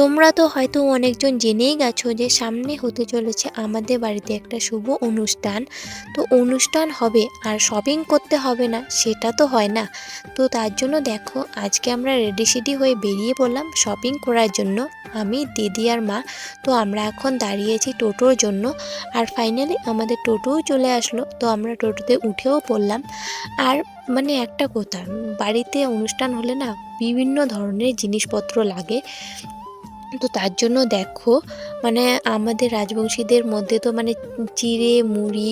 তোমরা তো হয়তো অনেকজন জেনেই গেছো যে সামনে হতে চলেছে আমাদের বাড়িতে একটা শুভ অনুষ্ঠান। তো অনুষ্ঠান হবে আর শপিং করতে হবে না, সেটা তো হয় না। তো তার জন্য দেখো, আজকে আমরা রেডি সেডি হয়ে বেরিয়ে পড়লাম শপিং করার জন্য। আমি, দিদি আর মা, তো আমরা এখন দাঁড়িয়েছি টোটোর জন্য। আর ফাইনালি আমাদের টোটোও চলে আসলো, তো আমরা টোটোতে উঠেও পড়লাম। আর মানে একটা কথা, বাড়িতে অনুষ্ঠান হলে না বিভিন্ন ধরনের জিনিসপত্র লাগে। তো তার জন্য দেখো মানে আমাদের রাজবংশীদের মধ্যে তো মানে চিড়ে, মুড়ি,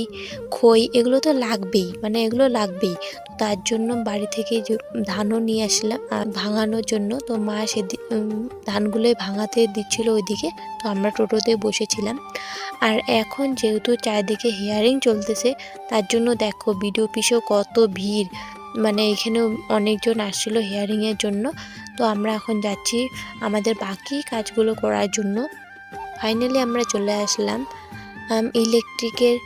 খই এগুলো তো লাগবেই মানে এগুলো লাগবেই। তার জন্য বাড়ি থেকে ধানও নিয়ে আসলাম ভাঙানোর জন্য। তো মা সে ধানগুলোই ভাঙাতে দিচ্ছিল ওইদিকে। তো আমরা টোটোতে বসেছিলাম। আর এখন যেহেতু চারিদিকে হেয়ারিং চলতেছে, তার জন্য দেখো ভিডিও পিসেও কত ভিড়। মানে এখানেও অনেকজন আসছিল হেয়ারিংয়ের জন্য। তো আমরা এখন যাচ্ছি আমাদের বাকি কাজগুলো করার জন্য। ফাইনালি আমরা চলে আসলাম ইলেকট্রিকের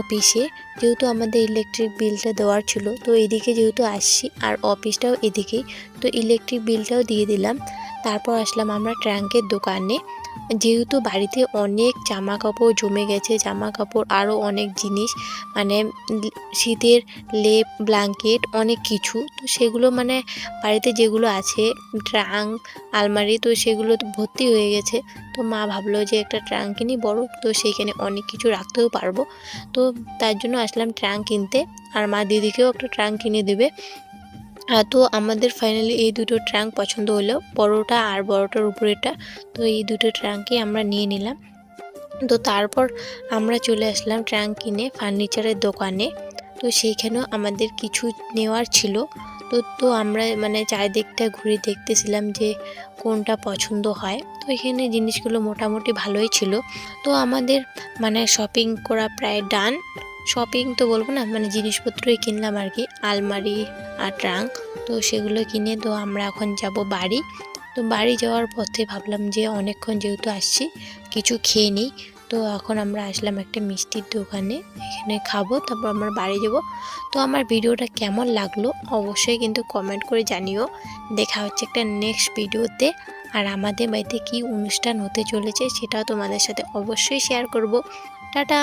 অফিসে যেহেতু আমাদের ইলেকট্রিক বিলটা দেওয়ার ছিল, তো এদিকে যেহেতু আসছি, আর অফিসটাও এদিকেই, তো ইলেকট্রিক বিলটাও দিয়ে দিলাম। তারপর আসলাম আমরা ট্র্যাঙ্কের দোকানে। যেহেতু বাড়িতে অনেক জামা কাপড় জমে গেছে জামা কাপড় আরও অনেক জিনিস মানে শীতের লেপ, ব্ল্যাঙ্কেট, অনেক কিছু, তো সেগুলো মানে বাড়িতে যেগুলো আছে ট্রাঙ্ক আলমারি, তো সেগুলো তো ভর্তি হয়ে গেছে, তো মা ভাবলো যে একটা ট্রাঙ্ক কিনি, বড়, তো সেইখানে অনেক কিছু রাখতেও পারব, তো তার জন্য আসলাম ট্রাঙ্ক কিনতে, আর মা দিদিকেও একটা ট্রাঙ্ক কিনে দেবে তো আমাদের ফাইনালি এই দুটো ট্রাঙ্ক পছন্দ হলো বড়োটা আর বড়োটার উপরেটা তো এই দুটো ট্রাঙ্কই আমরা নিয়ে নিলাম। তো তারপর আমরা চলে আসলাম ট্রাঙ্ক কিনে ফার্নিচারের দোকানে। তো সেইখানেও আমাদের কিছু নেওয়ার ছিল। তো তো আমরা মানে চারিদিকটা ঘুরে দেখতেছিলাম যে কোনটা পছন্দ হয়। তো এখানে জিনিসগুলো মোটামুটি ভালোই ছিল। তো আমাদের মানে শপিং করা প্রায় ডান শপিং তো বলব না মানে জিনিসপত্রই কিনলাম আর কি, আলমারি আর ট্রাঙ্ক, তো সেগুলো কিনে তো আমরা এখন যাব বাড়ি। তো বাড়ি যাওয়ার পথে ভাবলাম যে অনেকক্ষণ যেহেতু আসছি, কিছু খেয়ে নিই, তো এখন আমরা আসলাম একটা মিষ্টির দোকানে, এখানে খাব, তারপর আমরা বাড়ি যাব। তো আমার ভিডিওটা কেমন লাগল অবশ্যই কিন্তু কমেন্ট করে জানিও। দেখা হচ্ছে একটা নেক্সট ভিডিওতে, আর আমাদের বাড়িতে কি অনুষ্ঠান হতে চলেছে সেটাও তোমাদের সাথে অবশ্যই শেয়ার করব। টাটা!